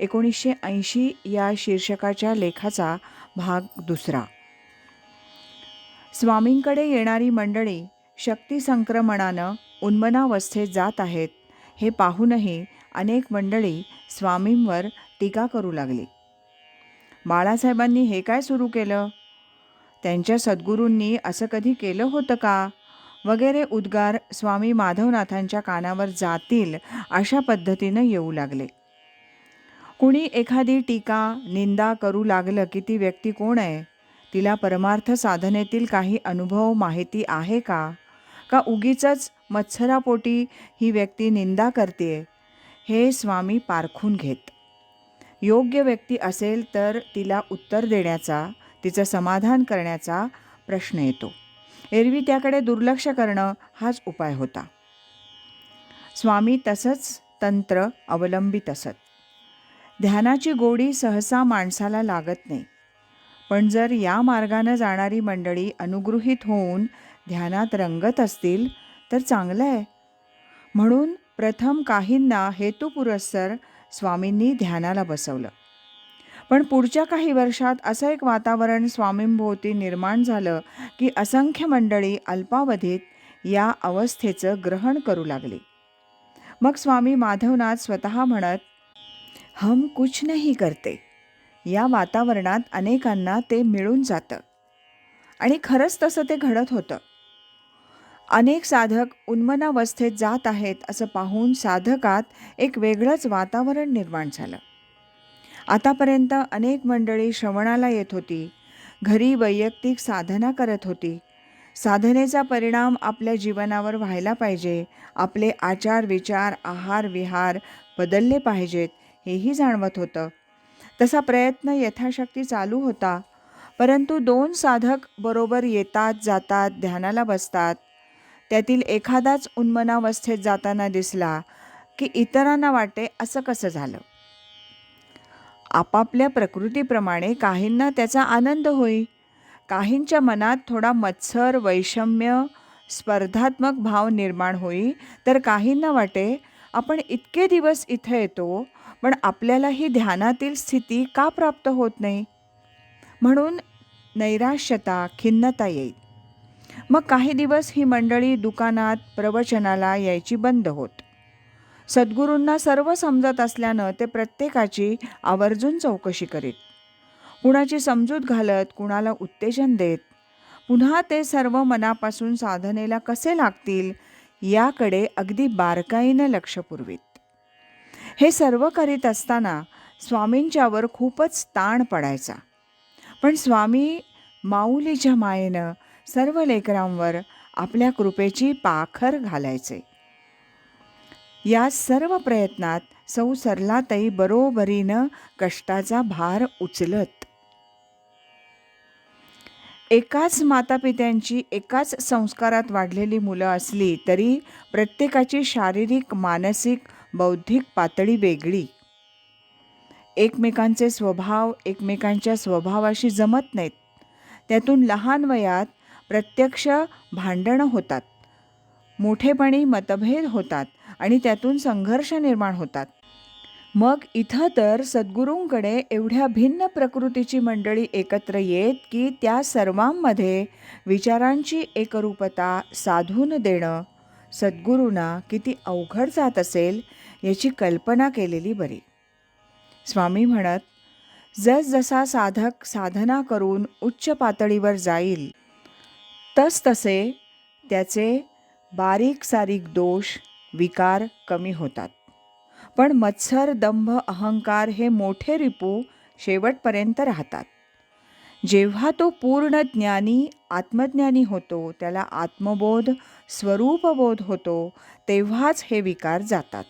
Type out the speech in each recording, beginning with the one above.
एकोणीसशे ऐंशी या शीर्षकाच्या लेखाचा भाग दुसरा. स्वामींकडे येणारी मंडळी शक्ती संक्रमणानं उन्मनावस्थेत जात आहेत हे पाहूनही अनेक मंडळी स्वामींवर टीका करू लागली. बाळासाहेबांनी हे काय सुरू केलं? त्यांच्या सद्गुरूंनी असं कधी केलं होतं का? वगैरे उद्गार स्वामी माधवनाथांच्या कानावर जातील अशा पद्धतीनं येऊ लागले. कुणी एखादी टीका निंदा करू लागलं की ती व्यक्ती कोण आहे? तिला परमार्थ साधनेतील काही अनुभव माहिती आहे का? का उगीच मत्सरापोटी ही व्यक्ती निंदा करते हे स्वामी पारखून घेत. योग्य व्यक्ती असेल तर तिला उत्तर देण्याचा तिचं समाधान करण्याचा प्रश्न येतो. एरवी त्याकडे दुर्लक्ष करणं हाच उपाय होता. स्वामी तसंच तंत्र अवलंबित असत. ध्यानाची गोडी सहसा माणसाला लागत नाही. पण जर या मार्गानं जाणारी मंडळी अनुगृहीत होऊन ध्यानात रंगत असतील तर चांगलं आहे. म्हणून प्रथम काहींना हेतुपुरस्सर स्वामींनी ध्यानाला बसवलं. पण पुढच्या काही वर्षात असं एक वातावरण स्वामींभोवती निर्माण झालं की असंख्य मंडळी अल्पावधीत या अवस्थेचं ग्रहण करू लागली. मग स्वामी माधवनाथ स्वतः म्हणत हम कुछ नाही करते. या वातावरणात अनेकांना ते मिळून जातं. आणि खरंच तसं ते घडत होतं. अनेक साधक उन्मनावस्थेत जात आहेत असं पाहून साधकात एक वेगळंच वातावरण निर्माण झालं. आतापर्यंत अनेक मंडळी श्रवणाला येत होती. घरी वैयक्तिक साधना करत होती. साधनेचा परिणाम आपल्या जीवनावर व्हायला पाहिजे. आपले आचार विचार आहार विहार बदलले पाहिजेत. हेही जाणवत होतं. तसा प्रयत्न यथाशक्ती चालू होता परंतु दोन साधक बरोबर येतात जातात ध्यानाला बसतात. त्यातील एखादाच उन्मनावस्थेत जाताना दिसला की इतरांना वाटे असं कसं झालं? आपापल्या प्रकृतीप्रमाणे काहींना त्याचा आनंद होई. काहींच्या मनात थोडा मत्सर वैषम्य स्पर्धात्मक भाव निर्माण होई तर काहींना वाटे आपण इतके दिवस इथं येतो पण आपल्याला ही ध्यानातील स्थिती का प्राप्त होत नाही? म्हणून नैराश्यता खिन्नता येईल. मग काही दिवस ही मंडळी दुकानात प्रवचनाला यायची बंद होत. सद्गुरूंना सर्व समजत असल्यानं ते प्रत्येकाची आवर्जून चौकशी करीत. कुणाची समजूत घालत कुणाला उत्तेजन देत. पुन्हा ते सर्व मनापासून साधनेला कसे लागतील याकडे अगदी बारकाईनं लक्ष पुरवीत. हे सर्व करीत असताना स्वामींच्यावर खूपच ताण पडायचा. पण स्वामी माऊलीच्या मायेनं सर्व लेकरांवर आपल्या कृपेची पाखर घालायचे. या सर्व प्रयत्नात सौ सरलाताई बरोबरीनं कष्टाचा भार उचलत. एकाच मातापित्यांची एकाच संस्कारात वाढलेली मुलं असली तरी प्रत्येकाची शारीरिक मानसिक बौद्धिक पातळी वेगळी. एकमेकांचे स्वभाव एकमेकांच्या स्वभावाशी जमत नाहीत. त्यातून लहान वयात प्रत्यक्ष भांडणं होतात. मोठेपणी मतभेद होतात आणि त्यातून संघर्ष निर्माण होतात. मग इथं तर सद्गुरूंकडे एवढ्या भिन्न प्रकृतीची मंडळी एकत्र येत की त्या सर्वांमध्ये विचारांची एकरूपता साधून देणं सद्गुरूंना किती अवघड जात असेल याची कल्पना केलेली बरी. स्वामी म्हणत जसजसा साधक साधना करून उच्च पातळीवर जाईल तसतसे त्याचे बारीक सारीक दोष विकार कमी होतात. पण मत्सर दंभ अहंकार हे मोठे रिपू शेवटपर्यंत राहतात. जेव्हा तो पूर्ण ज्ञानी आत्मज्ञानी होतो त्याला आत्मबोध स्वरूपबोध होतो तेव्हाच हे विकार जातात.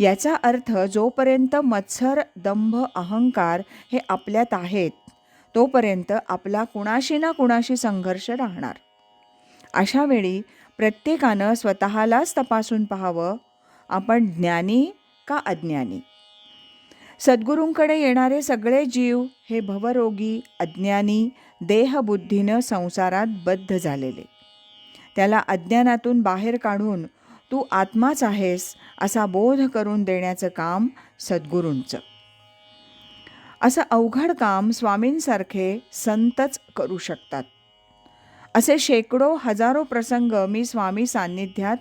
याचा अर्थ जोपर्यंत मत्सर दंभ अहंकार हे आपल्यात आहेत तोपर्यंत आपला कुणाशी ना कुणाशी संघर्ष राहणार. अशा वेळी प्रत्येकानं स्वतःलाच तपासून पाहावं आपण ज्ञानी का अज्ञानी? सद्गुरूंकडे येणारे सगळे जीव हे भवरोगी अज्ञानी देहबुद्धीनं संसारात बद्ध झालेले. त्याला अज्ञानातून बाहेर काढून तू आत्माच आहेस असा बोध करून देण्याचं काम सद्गुरूंचं. असं अवघड काम स्वामींसारखे संतच करू शकतात. असे शेकडो हजारो प्रसंग मी स्वामी सान्निध्यात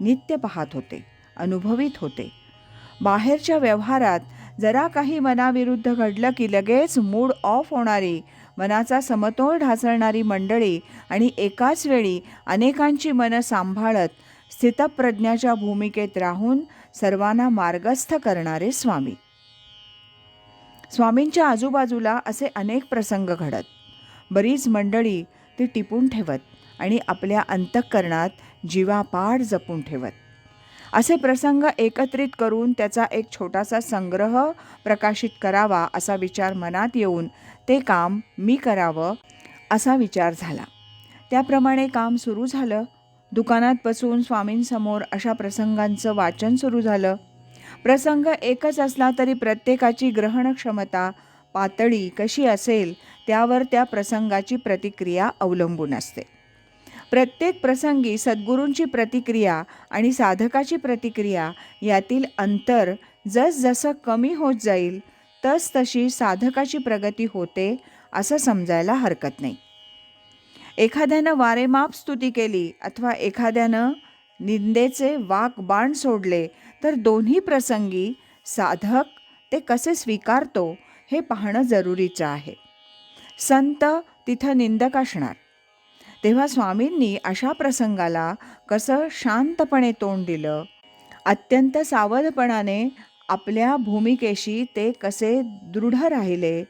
नित्य पाहत होते अनुभवित होते. बाहेरच्या व्यवहारात जरा काही मनाविरुद्ध घडलं की लगेच मूड ऑफ होणारी मनाचा समतोल ढासळणारी मंडळी आणि एकाच वेळी अनेकांची मनं सांभाळत स्थितप्रज्ञाच्या भूमिकेत राहून सर्वांना मार्गस्थ करणारे स्वामी. स्वामींच्या आजूबाजूला असे अनेक प्रसंग घडत. बरीच मंडळी ती टिपून ठेवत आणि आपल्या अंतःकरणात जीवापाड जपून ठेवत. असे प्रसंग एकत्रित करून त्याचा एक छोटासा संग्रह प्रकाशित करावा असा विचार मनात येऊन ते काम मी करावं असा विचार झाला. त्याप्रमाणे काम सुरू झालं. दुकानात बसून स्वामींसमोर अशा प्रसंगांचं वाचन सुरू झालं. प्रसंग एकच असला तरी प्रत्येकाची ग्रहणक्षमता पातळी कशी असेल त्यावर त्या प्रसंगाची प्रतिक्रिया अवलंबून असते. प्रत्येक प्रसंगी सद्गुरूंची प्रतिक्रिया आणि साधकाची प्रतिक्रिया यातील अंतर जसजसं कमी होत जाईल तसतशी साधकाची प्रगती होते असं समजायला हरकत नाही. एखाद्यानं वारेमाप स्तुती केली अथवा एखाद्यानं निंदेचे वाक बाण सोडले तर दोन्ही प्रसंगी साधक ते कसे स्वीकारतो हे पाहणं जरुरीचं आहे. संत तिथं निंदक असणार. तेव्हा स्वामींनी अशा प्रसंगाला कसं शांतपणे तोंड दिलं अत्यंत सावधपणाने आपल्या भूमिकेशी ते कसे दृढ राहिले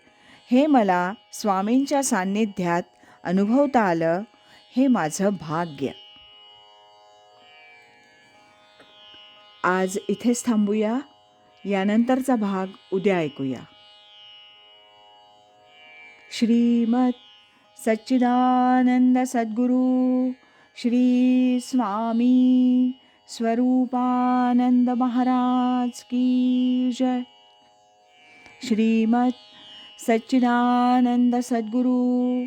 हे मला स्वामींच्या सान्निध्यात अनुभवता आलं हे माझं भाग्य. आज इथेच थांबूया. यानंतरचा भाग उद्या ऐकूया. श्रीमत सच्चिदानंद सद्गुरु श्री स्वामी स्वरूपानंद महाराज की जय. श्रीमत सच्चिदानंद सद्गुरु